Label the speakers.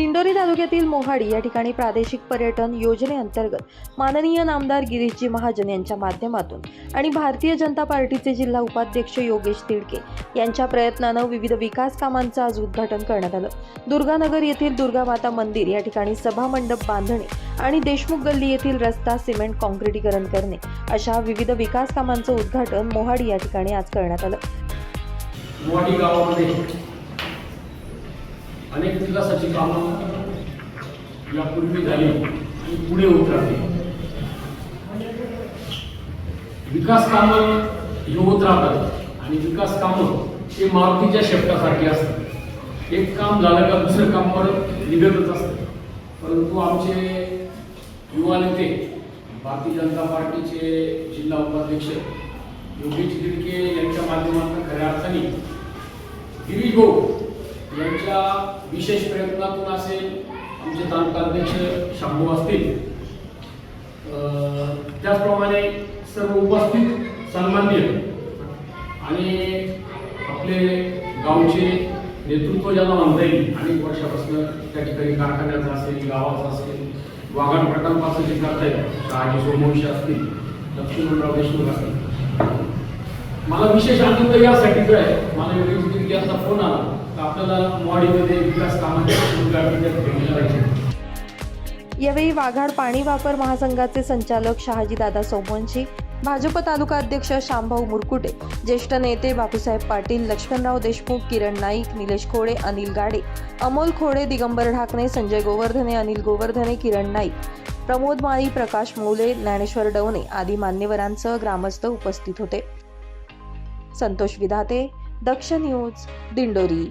Speaker 1: दिंडोरी तालुक्यातील मोहाडी या ठिकाणी प्रादेशिक पर्यटन योजनेअंतर्गत माननीय नामदार गिरीशजी महाजन यांच्या माध्यमातून आणि भारतीय जनता पार्टीचे जिल्हा उपाध्यक्ष योगेश तिडके यांच्या प्रयत्नानं विविध विकास कामांचं आज उद्घाटन करण्यात आलं. दुर्गानगर येथील दुर्गामाता मंदिर या ठिकाणी सभामंडप बांधणे आणि देशमुख गल्ली येथील रस्ता सिमेंट काँक्रिटीकरण करणे अशा विविध विकास कामांचं उद्घाटन मोहाडी या ठिकाणी आज करण्यात आलं.
Speaker 2: मोहाडी गावामध्ये अनेक विकासाची कामं यापूर्वी झाली आणि पुढे होत राहते विकास कामं हे होत राहतात आणि विकास कामं हे मारुतीच्या शेपटासारखी असतात. एक काम झालं का दुसरं काम परत निघतच असतं. परंतु आमचे युवा नेते भारतीय जनता पार्टीचे जिल्हा उपाध्यक्ष योगेश तिडके यांच्या माध्यमातून खऱ्या अर्थाने गिरीश भाऊ यांच्या विशेष प्रयत्नातून असेल आमचे तालुका अध्यक्ष शांभू असतील. त्याचप्रमाणे सर्व उपस्थित सन्मान्य आणि आपले गावचे नेतृत्व ज्यांना म्हणता येईल अनेक वर्षापासून त्या ठिकाणी कारखान्याचं असेल गावाचं असेल वाघाड प्रकल्पाचं जे करतायत शहाजी सोमवंशी असतील लक्ष्मीराव देशमुख असतील. मला विशेष आनंद यासाठीच आहे मला वेगळी तिडके फोन आला. आपल्याला विकास उद्घाटन
Speaker 1: यावेळी वाघाड पाणी वापर महासंघाचे संचालक शहाजीदादा सोमवंशी भाजप तालुका अध्यक्ष शामभाऊ मुरकुटे ज्येष्ठ नेते बापूसाहेब पाटील लक्ष्मणराव देशमुख किरण नाईक निलेश खोडे अनिल गाडे अमोल खोडे दिगंबर ढाकणे संजय गोवर्धने अनिल गोवर्धने किरण नाईक प्रमोद माळी प्रकाश मौले ज्ञानेश्वर डवणे आदी मान्यवरांसह ग्रामस्थ उपस्थित होते. संतोष विधाते दक्ष न्यूज दिंडोरी.